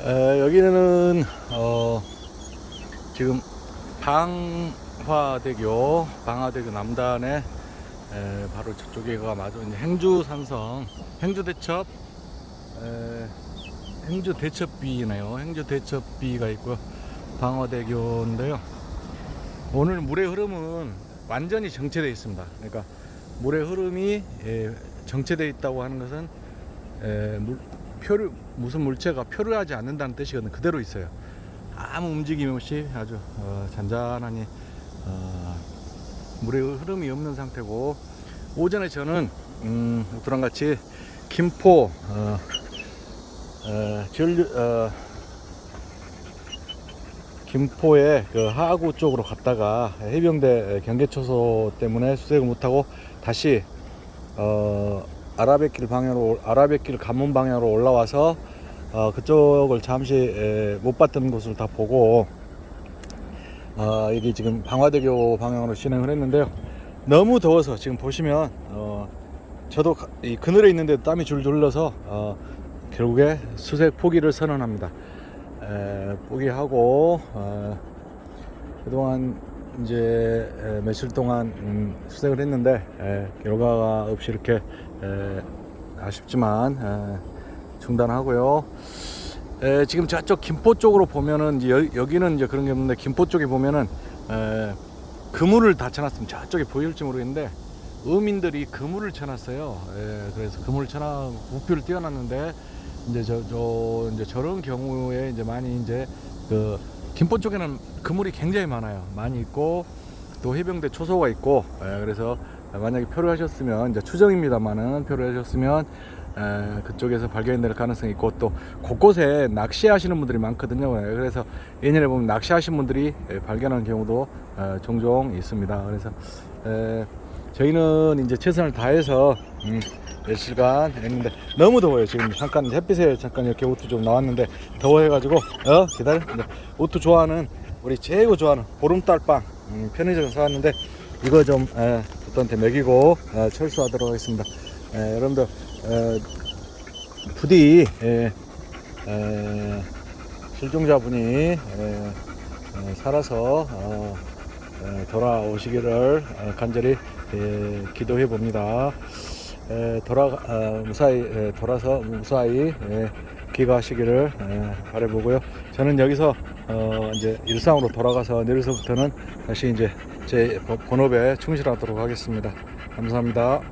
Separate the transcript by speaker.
Speaker 1: 에, 여기는 어, 지금 방화대교 방화대교 남단에 에, 바로 저쪽에가 이제 행주산성 행주대첩 에, 행주대첩비네요. 행주대첩비가 있고요. 방화대교인데요. 오늘 물의 흐름은 완전히 정체되어 있습니다. 그러니까 물의 흐름이 에, 정체되어 있다고 하는 것은 에, 물, 표류 무슨 물체가 표류하지 않는다는 뜻이거든요. 그대로 있어요. 아무 움직임 없이 아주 어, 잔잔하니 어, 물의 흐름이 없는 상태고 오전에 저는 음, 오토랑 같이 김포 어, 어, 전류, 어, 김포의 그 하구 쪽으로 갔다가 해병대 경계초소 때문에 수색을 못하고 다시 어, 아라뱃길 방향으로 아라뱃길 관문 방향으로 올라와서 어, 그쪽을 잠시 에, 못 봤던 곳을 다 보고 어, 여기 지금 방화대교 방향으로 진행을 했는데요. 너무 더워서 지금 보시면 어, 저도 가- 이 그늘에 있는데 땀이 줄줄 흘러서 어, 결국에 수색 포기를 선언합니다. 에, 포기하고 어, 그동안 이제 에, 며칠 동안 음, 수색을 했는데 에, 결과가 없이 이렇게 에, 아쉽지만 에, 중단하고요. 에, 지금 저쪽 김포 쪽으로 보면은 여, 기는 이제 그런 게 없는데 김포 쪽에 보면은 에, 그물을 다 쳐놨습니다. 저쪽에 보일지 모르겠는데 어민들이 그물을 쳐놨어요. 에, 그래서 그물을 쳐놔 우표를 띄워놨는데 이제 저, 저 이제 저런 경우에 이제 많이 이제 그 김포 쪽에는 그물이 굉장히 많아요. 많이 있고 또 해병대 초소가 있고 에, 그래서 만약에 표류하셨으면 이제 추정입니다만은 표류하셨으면 에, 그쪽에서 발견될 가능성이 있고 또 곳곳에 낚시하시는 분들이 많거든요. 에, 그래서 예년에 보면 낚시하신 분들이 에, 발견하는 경우도 어, 종종 있습니다. 그래서 에, 저희는 이제 최선을 다해서 음, 며칠간 했는데 너무 더워요 지금 잠깐 햇빛에 잠깐 이렇게 옷도 좀 나왔는데 더워해가지고 어 기다려 옷도 좋아하는 우리 최고 좋아하는 보름달빵 음, 편의점에서 사왔는데 이거 좀 에, 부터한테 먹이고 에, 철수하도록 하겠습니다 에, 여러분들 에, 부디 에, 에, 실종자분이 에, 에, 살아서 어, 에, 돌아오시기를 어, 간절히 에, 기도해 봅니다. 에, 돌아 어, 무사히 에, 돌아서 무사히 에, 귀가하시기를 에, 바라보고요. 저는 여기서 어, 이제 일상으로 돌아가서 내일서부터는 다시 이제 제 본업에 충실하도록 하겠습니다. 감사합니다.